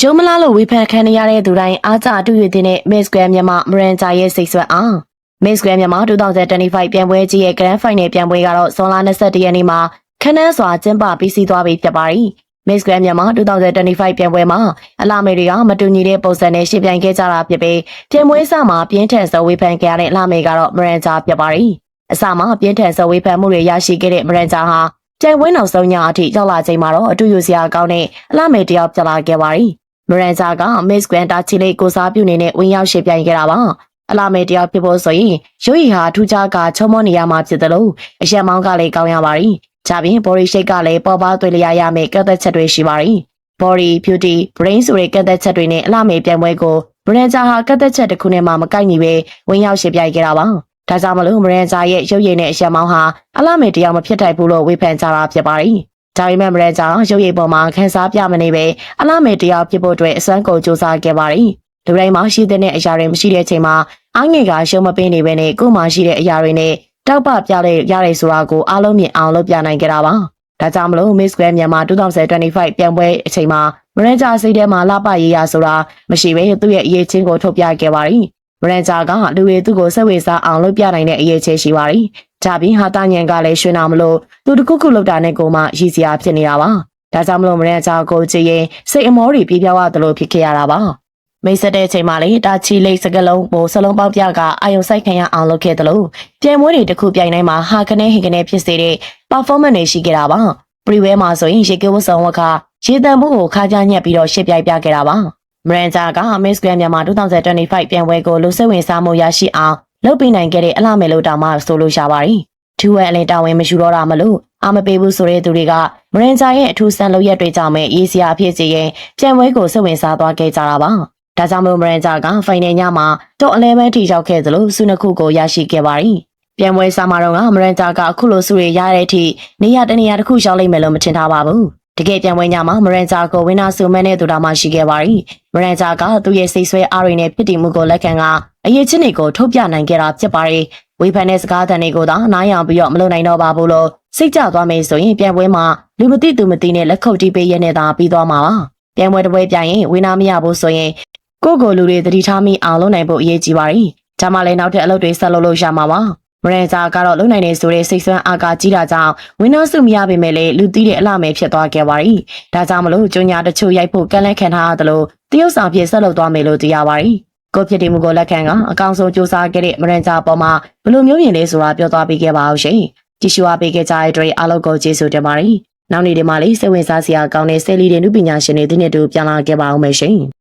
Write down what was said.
ရုံးမလားလို့ဝေဖန်ခံရတဲ့သူတိုင်းအားကြအတူရတဲ့ Miss Grand မြန်မာမရန်ဂျာရဲ့စိတ်ဆွဲအား Miss Grand မြန်မာ2025ပြန်ပွဲကြီးရဲ့ Grand Final ပြန်ပွဲကတော့ဇွန်လ22ရက်နေ့မှာခန်းန်းစွာကျင်းပပြီးစီးသွားပြီဖြစ်ပါတယ်။ Miss Grand မြန်မာ2025ပြန်ပွဲမှာအလာမေတွေကမတူညီတဲ့ပုံစံနဲ့ရှင်ပြိုင်ခဲ့ကြတာဖြစ်ပြီးပြန်ပွဲစမှာပြင်းထန်စွာဝေဖန်ခဲ့ရတဲ့အလာမေကတော့မရန်ဂျာဖြစ်ပါတယ်။အစမှာပြင်းထန်စွာဝေဖန်မှုတွေရရှိခဲ့တဲ့မရန်ဂျာဟာပြိုင်ပွဲနောက်ဆုံးညအထိရောက်လာချိန်မှာတော့အတူယူစရာကောင်းတဲ့အလာမေတယောက်ဖြစ်လာခဲ့ပါတယ်။ မရန်ဇာက Miss Grand တာချီလေးကိုစားပြုနေတဲ့ဝင်ရောက်ရှေ့ပြိုင်ခဲ့တာပါ။အလာမေတယောက်ဖြစ်ဖို့ဆိုရင်ရုပ်ရည်ဟာထူးခြားကချုံမောနေရမှာဖြစ်တယ်လို့အရက်မောင်းကလည်းကောင်းရပါရီ။ကြပြင် body shape ကလည်းပေါ်ပါသွေးလျာရမယ့်ကတ်သက်ချက်တွေရှိပါရီ။ body beauty brain ဆိုတဲ့ကတ်သက်ချက်တွေနဲ့အလာမေပြိုင်ပွဲကိုမရန်ဇာဟာကတ်သက်ချက်တစ်ခုနဲ့မှမကိုက်ညီပဲဝင်ရောက်ရှေ့ပြိုင်ခဲ့တာပါ။ဒါကြောင့်မလို့မရန်ဇာရဲ့ရုပ်ရည်နဲ့အရက်မောင်းဟာအလာမေတယောက်မဖြစ်ထိုက်ဘူးလို့ဝေဖန်ကြတာဖြစ်ပါရီ။ ဒါပေမဲ့မရန်ကြောင့်ရုပ်ရည်ပေါ်မှာခန်းစားပြမနေပဲအလားမေတယောက်ဖြစ်ဖို့အတွက်အစွမ်းကုန်စူးစမ်းခဲ့ပါတယ်။လူတိုင်းမှာရှိတဲ့အရာတွေမရှိတဲ့အချိန်မှာအငွေကရှုံးမပေးနေပဲနဲ့ကိုယ်မှာရှိတဲ့အရာတွေနဲ့တောက်ပပြတဲ့ရတယ်ဆိုတာကိုအားလုံးမြင်အောင်လုပ်ပြနိုင်ကြတာပါ။ဒါကြောင့်မလို့ Miss Grand မြန်မာ2025ပြန်ပွဲအချိန်မှာမရန်ဂျာစိတ်ထဲမှာလှပရေးရဆိုတာမရှိပဲသူ့ရဲ့အရေးချင်းကိုထုတ်ပြခဲ့ပါတယ်။မရန်ဂျာကလူတွေသူ့ကိုစိတ်ဝင်စားအောင်လုပ်ပြနိုင်တဲ့အရေးချင်းရှိပါတယ်။ ဒါပြင်ဟာတာညံကလည်းရွှေနာမလို့သူတခုခုလောက်တာနဲ့ကိုမှရည်စရာဖြစ်နေတာပါ။ဒါကြောင့်မလို့မရန်ဂျာကိုကြည့်ရင်စိတ်အမောတွေပြေးပြောင်းရသလိုဖြစ်ခဲ့ရတာပါ။မိတ်ဆက်တဲ့အချိန်မှာလေတာချီလိတ်စကလုံးကိုစလုံးပေါက်ပြကအာယုံဆိုင်ခံရအောင်လုပ်ခဲ့တယ်လို့ပြိုင်ပွဲတွေတစ်ခုပြိုင်တိုင်းမှာဟာကနေဟင်ကနေဖြစ်စေတဲ့ performance တွေရှိခဲ့တာပါ။ပရီဝဲမှာဆိုရင်ရေကဝတ်ဆောင်ဝက်ကရေတံမှုကိုခါကြညက်ပြီးတော့ရှစ်ပြိုင်ပြခဲ့တာပါ။မရန်ဂျာက Miss Grand မြန်မာ2025ပြိုင်ပွဲကိုလူစိတ်ဝင်စားမှုရရှိအောင် လုပ်ပေးနိုင်ခဲ့တဲ့အလှမယ်လို့တောင်မှဆိုလို့ရပါတယ်။ထူဝဲအလင်တာဝန်မရှိတော့တာမလို့အာမပေးဘူးဆိုတဲ့သူတွေကမရန်ဂျာရဲ့အထူးဆန်လုပ်ရက်တွေကြောင့်ပဲရေးစရာအဖြစ်စီရင်ပြိုင်ပွဲကိုစိတ်ဝင်စားသွားခဲ့ကြတာပါ။ဒါကြောင့်မလို့မရန်ဂျာကဖိုင်နယ်ညမှာတော့11ထိရောက်ခဲ့သလိုစုနှစ်ခုကိုရရှိခဲ့ပါတယ်။ပြန်ပွဲစာမာတော့ကမရန်ဂျာကအခုလိုစုရရတဲ့အထိနေရာတနေရာတစ်ခုရောက်လိမ့်မယ်လို့မထင်ထားပါဘူး။ တကယ်ပြန်ပွဲညမှာမရန်ဂျာကိုဝင်းနာဆူမန်နဲ့သူတော်မှရှိခဲ့ပါရီ။မရန်ဂျာကသူ့ရဲ့စိတ်ဆွဲအားတွေနဲ့ဖြစ်တည်မှုကိုလက်ခံကအရေးချင်းတွေကိုထုတ်ပြနိုင်ခဲ့တာဖြစ်ပါရီ။ဝေဖန်တဲ့စကားသံတွေကိုသာနားယောင်ပြီးတော့မလုပ်နိုင်တော့ပါဘူးလို့စိတ်ကြသွားမယ်ဆိုရင်ပြန်ပွဲမှာလူမသိသူမသိနဲ့လက်ခုပ်တီးပေးရနေတာပြီးသွားမှာပါ။ပြန်ပွဲတစ်ပွဲပြရင်ဝင်းနာမရဘူးဆိုရင်ကိုယ့်ကိုယ်လူတွေသတိထားမိအောင်လုပ်နိုင်ဖို့အရေးကြီးပါရီ။ဒါမှလည်းနောက်ထပ်အလုပ်တွေဆက်လုပ်လို့ရမှာပါ။ မရန်ဂျာကတော့လုံနိုင်နေဆိုတဲ့စိတ်ဆွမ်းအားကကြီးတာကြောင့်ဝင်းနာစုမရပေမဲ့လည်းလူသီးတဲ့အလှမယ်ဖြစ်သွားခဲ့ပါရီ။ဒါကြောင့်မလို့ကျညာတချို့ရိုက်ဖို့ကန့်လန့်ခံထားရတယ်လို့တရုတ်ဆောင်ဖြစ်ဆက်လုပ်သွားမယ်လို့သိရပါရီ။ကိုဖြစ်တည်မှုကိုလက်ခံကအကောင်ဆုံးစူးစမ်းခဲ့တဲ့မရန်ဂျာပေါ်မှာဘယ်လိုမျိုးမြင်လဲဆိုတာပြောသွားပေးခဲ့ပါအောင်ရှင်။ကြည့်ရှုအားပေးခဲ့ကြတဲ့အတွက်အားလုံးကိုကျေးဇူးတင်ပါရီ။နောက်နေ့ဒီမှာလေးစိတ်ဝင်စားစရာကောင်းတဲ့ဆယ်လီတွေနုပညာရှင်တွေဒီနေ့တူပြန်လာခဲ့ပါအောင်မယ်ရှင်။